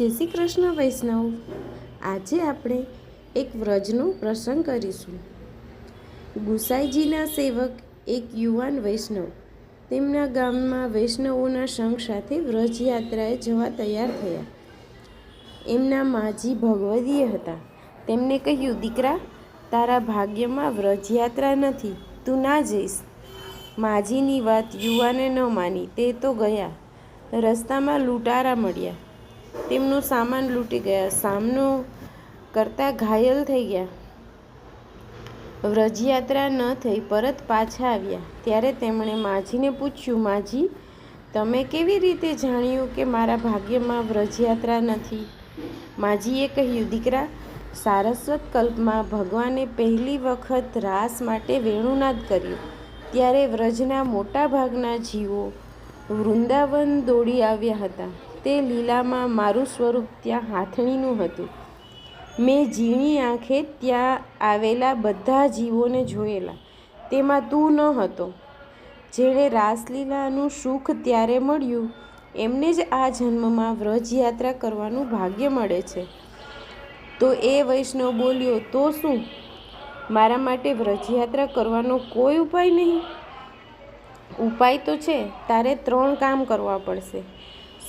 જય શ્રી કૃષ્ણ, વૈષ્ણવ. આજે આપણે એક વ્રજનો પ્રસંગ કરીશું. ગુસાઈજીના સેવક એક યુવાન વૈષ્ણવ. તેમના ગામમાં વૈષ્ણવોના સંઘ સાથે વ્રજ યાત્રાએ જવા તૈયાર થયા. એમના માજી ભગવદીય હતા. તેમને કહ્યું, દીકરા, તારા ભાગ્યમાં વ્રજયાત્રા નથી. તું ના જઈશ. માજીની વાત યુવાને ન માની, તે તો ગયા. રસ્તામાં લૂંટારા મળ્યા. તેમનો સામાન લૂંટી ગયા. સામનો કરતા ઘાયલ થઈ ગયા. વ્રજયાત્રા ન થઈ, પરત પાછા આવ્યા. ત્યારે તેમણે માજીને પૂછ્યું, માજી, તમે કેવી રીતે જાણ્યું કે મારા ભાગ્યમાં વ્રજયાત્રા નથી? માજીએ કહ્યું, દીકરા, સારસ્વત કલ્પમાં ભગવાને પહેલી વખત રાસ માટે વેણુનાદ કર્યું. ત્યારે વ્રજના મોટા ભાગના જીવો વૃંદાવન દોડી આવ્યા હતા. તે લીલામાં મારું સ્વરૂપ ત્યાં હાથણીનું હતું. મેં ઝીણી આંખે ત્યાં આવેલા બધા જીવોને જોયેલા. તેમાં તું ન હતો. જેણે રાસલીલાનું સુખ ત્યારે મળ્યું, એમને જ આ જન્મમાં વ્રજયાત્રા કરવાનું ભાગ્ય મળે છે. તો એ વૈષ્ણવ બોલ્યો, તો શું? મારા માટે વ્રજયાત્રા કરવાનો કોઈ ઉપાય નહીં? ઉપાય તો છે. તારે ત્રણ કામ કરવા પડશે.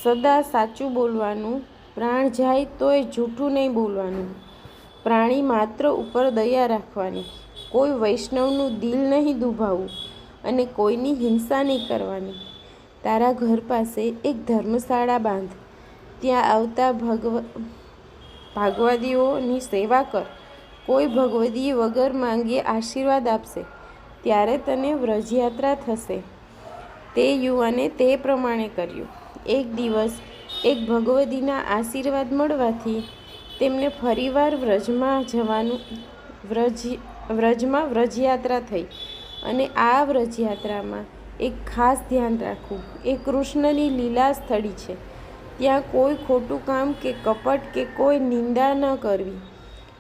સદા સાચું બોલવાનું, પ્રાણ જાય તોય જૂઠું નહીં બોલવાનું. પ્રાણી માત્ર ઉપર દયા રાખવાની. કોઈ વૈષ્ણવનું દિલ નહીં દુભાવવું અને કોઈની હિંસા નહીં કરવાની. તારા ઘર પાસે એક ધર્મશાળા બાંધ. ત્યાં આવતા ભગવ, ભાગવદીઓની સેવા કર. કોઈ ભગવદી વગર માંગીએ આશીર્વાદ આપશે. ત્યારે તને વ્રજયાત્રા થશે. તે યુવાને તે પ્રમાણે કર્યું. એક દિવસ એક ભગવદીના આશીર્વાદ મળવાથી તેમને ફરીવાર વ્રજમાં જવાનું, વ્રજ, વ્રજમાં વ્રજયાત્રા થઈ. અને આ વ્રજયાત્રામાં એક ખાસ ધ્યાન રાખવું, એ કૃષ્ણની લીલા સ્થળી છે. ત્યાં કોઈ ખોટું કામ કે કપટ કે કોઈ નિંદા ન કરવી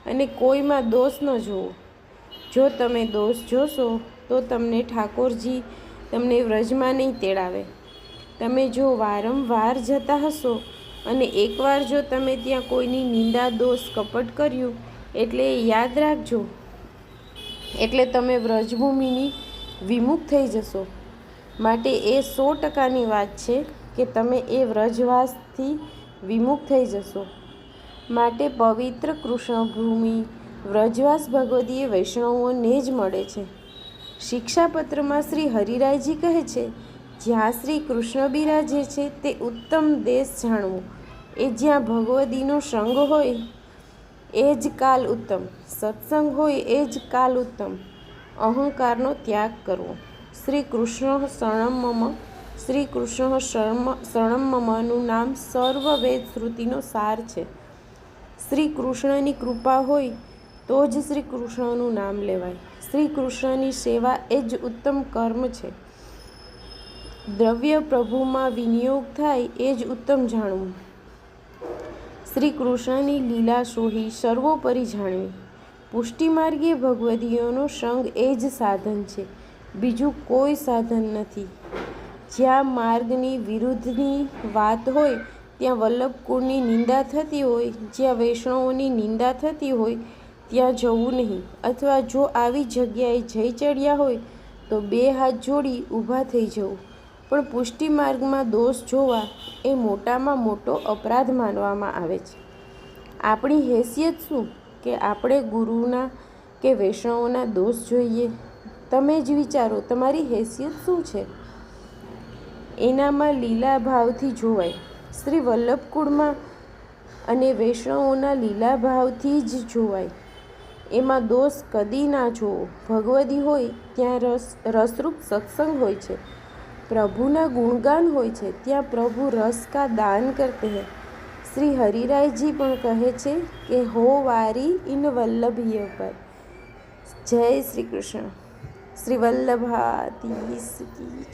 અને કોઈમાં દોષ ન જોવો. જો તમે દોષ જોશો, તો તમને ઠાકોરજી તમને વ્રજમાં નહીં તેડાવે. તમે જો વારંવાર જતા હશો અને એકવાર જો તમે ત્યાં કોઈની નિંદા, દોષ, કપટ કર્યું, એટલે યાદ રાખજો. એટલે તમે વ્રજભૂમિની વિમુખ થઈ જશો. માટે એ સો ટકાની વાત છે કે તમે એ વ્રજવાસથી વિમુખ થઈ જશો. માટે પવિત્ર કૃષ્ણભૂમિ, વ્રજવાસ ભગવદીએ વૈષ્ણવોને જ મળે છે. શિક્ષાપત્રમાં શ્રી હરિરાયજી કહે છે જ્યાં શ્રી કૃષ્ણ બિરાજે છે તે ઉત્તમ દેશ જાણવો. એ જ્યાં ભગવદીનો સંગ હોય, એ જ કાલ ઉત્તમ. સત્સંગ હોય, એ જ કાલ ઉત્તમ. અહંકારનો ત્યાગ કરવો. શ્રી કૃષ્ણ શરણમમ શ્રી કૃષ્ણ શર્મ શરણમમનું નામ સર્વ વેદ શ્રુતિનો સાર છે. શ્રી કૃષ્ણની કૃપા હોય, તો જ શ્રી કૃષ્ણનું નામ લેવાય. શ્રી કૃષ્ણની સેવા એ જ ઉત્તમ કર્મ છે. દ્રવ્ય પ્રભુમાં વિનિયોગ થાય એ જ ઉત્તમ જાણવું. શ્રી કૃષ્ણની લીલા સોહી સર્વોપરી જાણવી. પુષ્ટિમાર્ગીય ભગવદીઓનો સંગ એ જ સાધન છે. બીજું કોઈ સાધન નથી. જ્યાં માર્ગની વિરુદ્ધની વાત હોય, ત્યાં વલ્લભકુળની નિંદા થતી હોય, જ્યાં વૈષ્ણવોની નિંદા થતી હોય, ત્યાં જવું નહીં. અથવા જો આવી જગ્યાએ જઈ ચડ્યા હોય, તો બે હાથ જોડી ઊભા થઈ જવું. પણ પુષ્ટિ માર્ગમાં દોષ જોવા એ મોટામાં મોટો અપરાધ માનવામાં આવે છે. આપણી હેસિયત શું? કે આપણે ગુરુના કે વૈષ્ણવોના દોષ જોઈએ? તમે જ વિચારો, તમારી હેસિયત શું છે? એનામાં લીલા ભાવથી જોવાય. શ્રી વલ્લભકુળમાં અને વૈષ્ણવોના લીલા ભાવથી જ જોવાય. એમાં દોષ કદી ના જોવો. ભગવદી હોય ત્યાં રસ, રસરૂપ સત્સંગ હોય છે. પ્રભુના ગુણગાન હોય છે, ત્યાં પ્રભુ રસ કા દાન કરતે હૈ. શ્રી હરિરાયજી પણ કહે છે કે, હો વારી ઇન વલ્લભીય પર. જય શ્રી કૃષ્ણ. શ્રી વલ્લભાતી કી